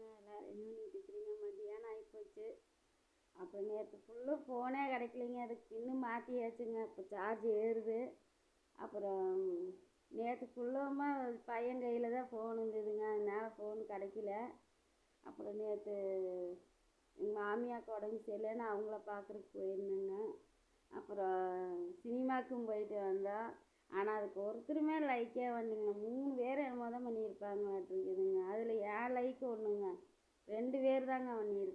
வணக்கங்க எல்லோரும் என்ன பண்ணிட்டு மத்தியானம் ஆகிப்போச்சு அப்புறம் நேற்று ஃபுல்லும் ஃபோனே கிடைக்கலைங்க. அதுக்கு இன்னும் மாற்றியாச்சுங்க இப்போ சார்ஜ் ஏறுது. அப்புறம் நேற்று ஃபுல்லுமா பையன் கையில் தான் ஃபோன் இருந்ததுங்க. அதனால் ஃபோன் கிடைக்கல. அப்புறம் நேற்று எங்கள் மாமியாக்கு உடம்பு சரியில்லைன்னு அவங்கள பார்க்குறக்கு போயிருந்தேங்க. அப்புறம் சினிமாவுக்கும் போயிட்டு வந்தோம் ஆனால் அதுக்கு ஒருத்தருமே லைக்கே வந்துங்க மூணு பேர் என்னமோ தான் பண்ணியிருப்பாங்களாட்டிருக்குதுங்க அதில் என் லைக் ஒன்றுங்க ரெண்டு பேர்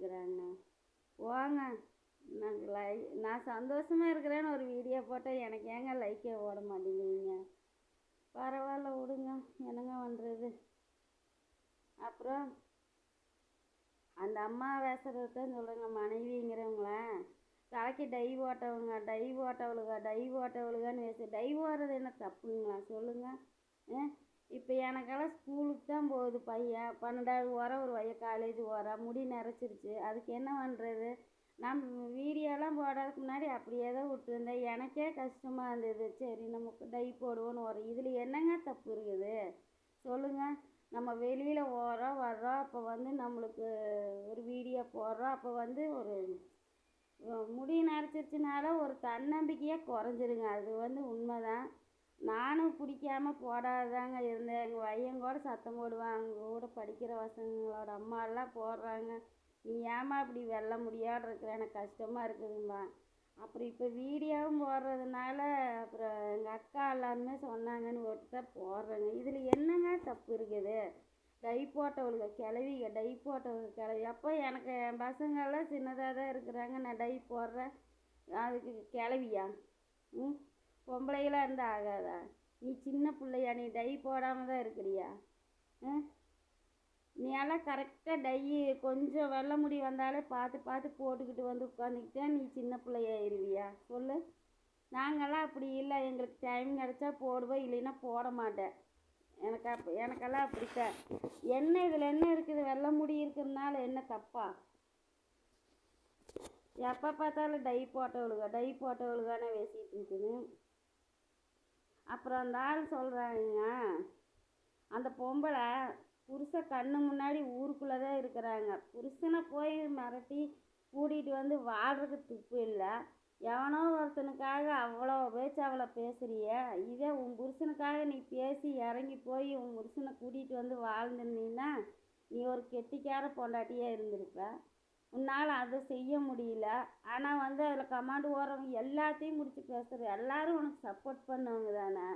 இருக்கிறேன்னு. போங்க. நான் லை நான் சந்தோஷமாக இருக்கிறேன்னு ஒரு வீடியோ போட்டால் எனக்கு ஏங்க லைக்கே ஓட மாட்டேங்கிறீங்க? பரவாயில்ல விடுங்க. என்னங்க பண்ணுறது அப்புறம் அந்த அம்மா பேசுகிறது தான் சொல்கிறேங்க மனைவிங்கிறவங்கள. தலைக்கு டை ஓட்டவங்க டை ஓட்டவளுக டை ஓட்டவளுகன்னு பேசு டை ஓடுறது என்ன தப்புங்களா? சொல்லுங்கள் ஆ இப்போ எனக்கெல்லாம் ஸ்கூலுக்கு தான் போகுது பையன். பன்னெண்டாவது வர ஒரு பையன் காலேஜ் போகிறான் முடி நரைச்சிருச்சு. அதுக்கு என்ன பண்ணுறது நம்ம வீடியோலாம் போடுறதுக்கு முன்னாடி அப்படியே தான் விட்டுருந்தேன். எனக்கே கஷ்டமாக இருந்தது. சரி நமக்கு டை போடுவோன்னு வரோம் இதில் என்னங்க தப்பு இருக்குது? சொல்லுங்கள் நம்ம வெளியில் ஓரோம் வர்றோம் அப்போ வந்து நம்மளுக்கு ஒரு வீடியோ போடுறோம் அப்போ வந்து ஒரு முடி நரைச்சிருச்சுனால ஒரு தன்னம்பிக்கையாக குறைஞ்சிருங்க. அது வந்து உண்மை தான் நானும் பிடிக்காமல் போடாதாங்க இருந்தேன். எங்கள் பையன் கூட சத்தம் போடுவான். அவங்க கூட படிக்கிற பசங்களோட அம்மாலாம் போடுறாங்க. நீ ஏமா இப்படி வெல்ல முடியாத இருக்கிற? எனக்கு கஷ்டமாக இருக்குதும்பா அப்புறம் இப்போ வீடியோவும் போடுறதுனால அப்புறம் எங்கள் அக்கா எல்லாருமே சொன்னாங்கன்னு ஒருத்தர் போடுறேங்க. இதில் என்னங்க தப்பு இருக்குது? டை போட்டவளுக்கு கிளவிங்க டை போட்டவளுக்கு கிளவி. அப்போ எனக்கு என் பசங்கள்லாம் சின்னதாக தான் இருக்கிறாங்க. நான் டை போடுறேன். அதுக்கு கிளவியா? ம்? பொம்பளைகளாக இருந்தால் ஆகாதா? நீ சின்ன பிள்ளையா நீ டை போடாமல் தான் இருக்கிறியா நீ எல்லாம் கரெக்டாக டை கொஞ்சம் வெள்ளை முடி வந்தாலே பார்த்து பார்த்து போட்டுக்கிட்டு வந்து உட்காந்துக்கிட்டே நீ சின்ன பிள்ளையாயிருவியா சொல்லு. நாங்கள்லாம் அப்படி இல்லை. எங்களுக்கு டைம் கிடச்சா போடுவோம் இல்லைன்னா போட மாட்டேன். எனக்கு அப்போ எனக்கெல்லாம் அப்படித்தான். என்ன இதில் என்ன இருக்குது? வெள்ளை முடி இருக்கிறதுனால என்ன தப்பா? எப்போ பார்த்தாலும் டை போட்டவளுக டை போட்டவளுகானே பேசிகிட்டு இருக்குது அப்புறம் அந்த ஆள் சொல்கிறாங்க அந்த பொம்பளை புருஷன் கண்ணு முன்னாடி ஊருக்குள்ளே தான் இருக்கிறாங்க. புருஷனை போய் மிரட்டி கூட்டிகிட்டு வந்து வாழ்கிறதுக்கு துப்பு இல்லை. எவனோ ஒருத்தனுக்காக அவ்வளோ பேச்சு அவ்வளோ பேசுகிறிய இதே உன் புருஷனுக்காக நீ பேசி இறங்கி போய் உன் புருஷனை கூட்டிகிட்டு வந்து வாழ்ந்துருந்தீங்கன்னா நீ ஒரு கெட்டிக்கார பொண்டாட்டியாக இருந்திருப்ப. உன்னால் அதை செய்ய முடியல. ஆனால் வந்து அதில் கமாண்டு ஓடுறவங்க எல்லாத்தையும் முடிச்சு பேசுகிற எல்லாரும் உனக்கு சப்போர்ட் பண்ணவங்க தானே.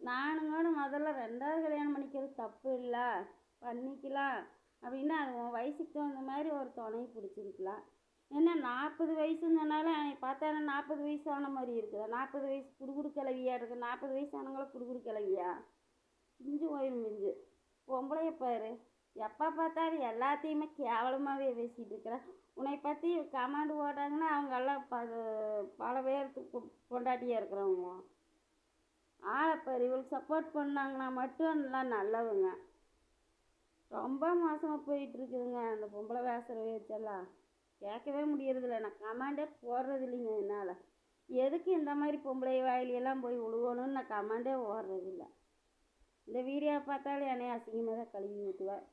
நானுங்கோட முதல்ல ரெண்டாவது கல்யாணம் பண்ணிக்கிறது தப்பு இல்லை. பண்ணிக்கலாம். அப்படின்னா அது உன் வயசுக்கு தகுந்த மாதிரி ஒரு துணை பிடிச்சிருக்கலாம். என்ன நாற்பது வயசுன்னு சொன்னாலும் என்னை பார்த்தா நாற்பது வயசு ஆன மாதிரி இருக்குதா. நாற்பது வயசு குடுகுடு கிளவியா இருக்குது நாற்பது வயசு ஆனவங்கள குடுகுடு கிளவியா மிஞ்சு போயிடும் மிஞ்சு. பொம்பளைய பாரு. எப்போ பார்த்தாலும் எல்லாத்தையுமே கேவலமாகவே பேசிகிட்டு இருக்கிறேன் உன்னை பற்றி கமாண்டு போட்டாங்கன்னா அவங்கெல்லாம் ப பல பேர்த்துக்கு பொண்டாட்டியாக இருக்கிறவங்க. ஆளை இவளுக்கு சப்போர்ட் பண்ணாங்கன்னா மட்டும் எல்லாம் நல்லவங்க. ரொம்ப மோசமாக போயிட்டுருக்குதுங்க. அந்த பொம்பளை பேசுகிற வச்செல்லாம் கேட்கவே முடியறதில்ல. நான் கமாண்டே போடுறது இல்லைங்க என்னால். எதுக்கு இந்த மாதிரி பொம்பளை வாயிலெல்லாம் போய் விழுவணும்னு நான் கமாண்டே ஓடுறதில்ல இந்த வீடியோ பார்த்தாலும் என்னை அசிங்கமாக தான் கழுவி ஊற்றுவேன்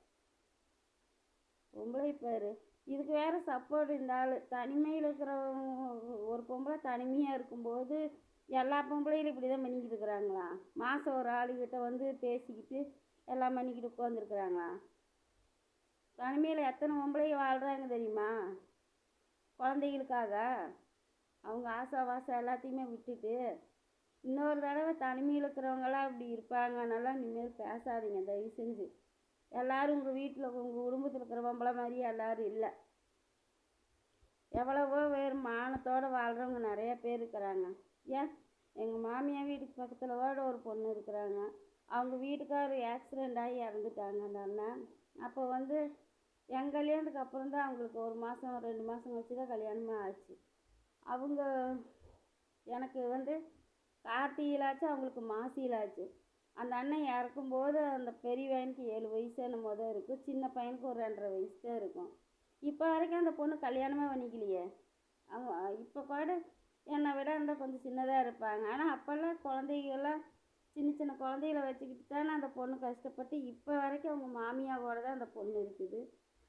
பொம்பளை பாரு. இதுக்கு வேறு சப்போர்ட் இந்த ஆள். தனிமையில் இருக்கிறவங்க ஒரு பொம்பளை தனிமையாக இருக்கும்போது எல்லா பொம்பளையும் இப்படி தான் பண்ணிக்கிட்டு இருக்கிறாங்களா? மாதம் ஒரு ஆளுகிட்ட வந்து பேசிக்கிட்டு எல்லாம் பண்ணிக்கிட்டு உட்காந்துருக்குறாங்களா தனிமையில் எத்தனை பொம்பளைங்க வாழ்கிறாங்க தெரியுமா? குழந்தைகளுக்காக. அவங்க ஆசை வாசை எல்லாத்தையுமே விட்டுட்டு இன்னொரு தடவை தனிமையில் இருக்கிறவங்களாம் இப்படி இருப்பாங்க. நல்லா இனிமேல் பேசாதீங்க. தயவு செஞ்சு. எல்லோரும் உங்கள் வீட்டில் உங்கள் குடும்பத்தில் இருக்கிற பொம்பளை மாதிரியே எல்லோரும் இல்லை. எவ்வளவோ பேர் மானத்தோடு வாழ்கிறவங்க நிறைய பேர் இருக்கிறாங்க. ஏன்? எங்கள் மாமியார் வீட்டுக்கு பக்கத்தில் ஓட ஒரு பொண்ணு இருக்கிறாங்க. அவங்க வீட்டுக்காரர் ஆக்சிடெண்ட் ஆகி இறந்துட்டாங்க அந்த அண்ணன். அப்போ வந்து எங்கள் கல்யாணத்துக்கு அப்புறம் தான் அவங்களுக்கு ஒரு மாதம் ரெண்டு மாதம் கழிச்சு தான் கல்யாணமே ஆச்சு. அவங்க எனக்கு வந்து கார்த்திகையிலாச்சு அவங்களுக்கு மாசியிலாச்சு. அந்த அண்ணன் இறக்கும்போது அந்த பெரிய பையனுக்கு ஏழு வயசு என்னமோ தான் இருக்கும் சின்ன பையனுக்கு ஒரு ரெண்டரை வயசு தான் இருக்கும். இப்போ வரைக்கும் அந்த பொண்ணு கல்யாணமே பண்ணிக்கலையே. அவங்க இப்போ கூட என்னை விட இருந்தால் கொஞ்சம் சின்னதாக இருப்பாங்க. ஆனால் அப்போல்லாம் குழந்தைகள்லாம் சின்ன சின்ன குழந்தைகள வச்சுக்கிட்டு தானே அந்த பொண்ணு கஷ்டப்பட்டு இப்போ வரைக்கும் அவங்க மாமியாவோட தான் அந்த பொண்ணு இருக்குது.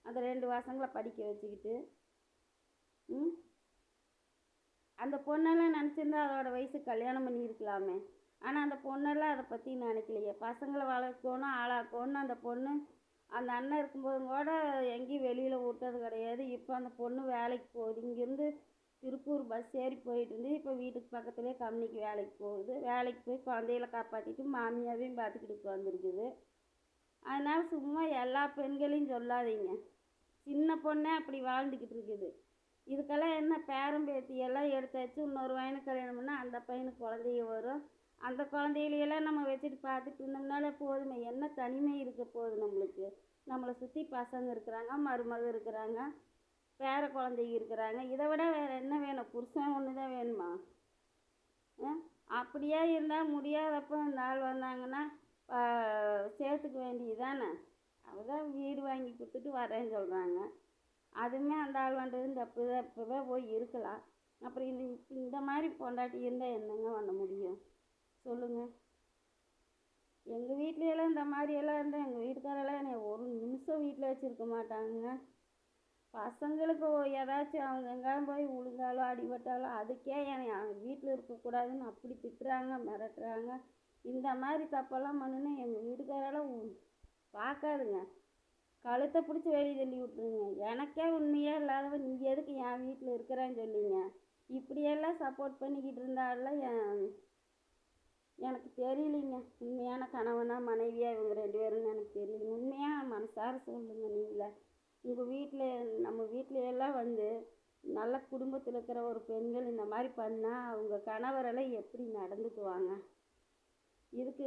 அந்த ரெண்டு பசங்களை படிக்க வச்சுக்கிட்டு. ம்? அந்த பொண்ணெல்லாம் நினச்சிருந்தா அதோடய வயசு கல்யாணம் பண்ணியிருக்கலாமே. ஆனால் அந்த பொண்ணெல்லாம் அதை பற்றி நினைக்கலையே. பசங்களை வளர்க்கணும் ஆளாக்கணும் அந்த பொண்ணு அந்த அண்ணன் இருக்கும்போதும் கூட எங்கேயும் வெளியில் விட்டது கிடையாது. இப்போ அந்த பொண்ணு வேலைக்கு போகுது. இங்கேருந்து திருப்பூர் பஸ் ஏறி போயிட்டு இருந்து இப்போ வீட்டுக்கு பக்கத்துலேயே கம்பெனிக்கு வேலைக்கு போகுது. வேலைக்கு போய் குழந்தைகள காப்பாற்றிட்டு மாமியாவையும் பார்த்துக்கிட்டு உட்காந்துருக்குது அதனால் சும்மா எல்லா பெண்களையும் சொல்லாதீங்க. சின்ன பொண்ணே அப்படி வாழ்ந்துக்கிட்டு இருக்குது. இதுக்கெல்லாம் என்ன பேரம்பேத்தி எல்லாம் எடுத்தாச்சு இன்னொரு பையனுக்கு கல்யாணம் பண்ணால் அந்த பையனுக்கு குழந்தைய வரும். அந்த குழந்தைகளையெல்லாம் நம்ம வச்சுட்டு பார்த்துட்டு இருந்தோம்னாலே போதுமே. என்ன தனிமை இருக்க போகுது நம்மளுக்கு? நம்மளை சுற்றி பசங்க இருக்கிறாங்க மருமக இருக்கிறாங்க பேர குழந்தைங்க இருக்கிறாங்க. இதை விட வேறு என்ன வேணும்? புருஷன் ஒன்று தான் வேணுமா? ஆ? அப்படியே இருந்தால் முடியாதப்போ இந்த ஆள் வந்தாங்கன்னா சேர்த்துக்க வேண்டியது தானே அவதான் வீடு வாங்கி கொடுத்துட்டு வரேன்னு சொல்கிறாங்க அதுவுமே அந்த ஆள் வந்தது தப்பு தான் இப்போவே போய் இருக்கலாம். அப்புறம் இந்த இந்த மாதிரி பொண்டாட்டி இருந்தால் என்னங்க பண்ண முடியும்? சொல்லுங்கள் எங்கள் வீட்லையெல்லாம் இந்த மாதிரியெல்லாம் இருந்தால் எங்கள் வீட்டுக்காரெல்லாம் என்னை ஒரு நிமிஷம் வீட்டில் வச்சுருக்க மாட்டாங்க. பசங்களுக்கு ஏதாச்சும் அவங்க எங்கேயும் போய் விழுந்தாலோ அடிபட்டாலோ அதுக்கே என்னை அவங்க வீட்டில் இருக்கக்கூடாதுன்னு அப்படி திட்டுறாங்க மிரட்டுறாங்க. இந்த மாதிரி தப்பெல்லாம் பண்ணுனா எங்கள் வீட்டுக்காரெல்லாம் உ- பார்க்காதுங்க. கழுத்தை பிடிச்சி வெளியே தள்ளி விட்ருங்க எனக்கே உண்மையே இல்லாதவ நீ எதுக்கு என் வீட்டில் இருக்கிறேன்னு சொல்லிங்க இப்படியெல்லாம் சப்போர்ட் பண்ணிக்கிட்டு இருந்தாலும் என் எனக்கு தெரியலைங்க. உண்மையான கணவனா மனைவியா இவங்க ரெண்டு பேரும் எனக்கு தெரியலைங்க உண்மையாக மனசார சொல்லுங்க நீங்களே. உங்கள் வீட்டில் நம்ம வீட்டில எல்லாம் வந்து நல்ல குடும்பத்தில் இருக்கிற ஒரு பெண்கள் இந்த மாதிரி பண்ணால் அவங்க கணவரெல்லாம் எப்படி நடந்துக்குவாங்க? இதுக்கு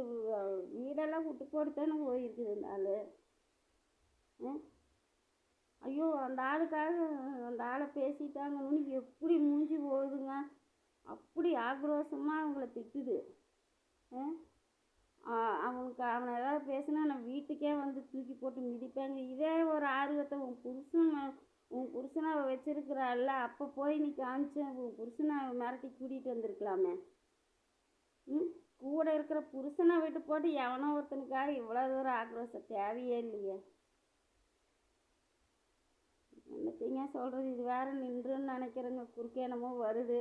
வீடெல்லாம் விட்டு போட்டு தானே போயிருக்குது இந்த ஆள். ஐயோ அந்த ஆளுக்காக அந்த ஆளை பேசிட்டாங்கன்னு எப்படி மூஞ்சி போகுதுங்க? அப்படி ஆக்ரோஷமாக அவங்கள திட்டுது. அவனுக்கு அவனை ஏதாவது பேசினா நான் வீட்டுக்கே வந்து தூக்கி போட்டு மிதிப்பேங்க. இதே ஒரு ஆர்வத்தை உன் புருஷன் உன் புருஷனை அவள் வச்சிருக்கிறாள்ல அப்போ போய் நீ காமிச்சு உன் புருஷனை மிரட்டி கூட்டிகிட்டு வந்திருக்கலாமே. ம்? கூட இருக்கிற புருஷனை விட்டு போட்டு எவனோ ஒருத்தனுக்காக இவ்வளோ தூரம் ஆக்ரோஷம் தேவையே இல்லையே. என்னத்தைங்க சொல்கிறது இது வேறு நின்றுன்னு நினைக்கிறேங்க. குறுக்கே என்னமோ வருது.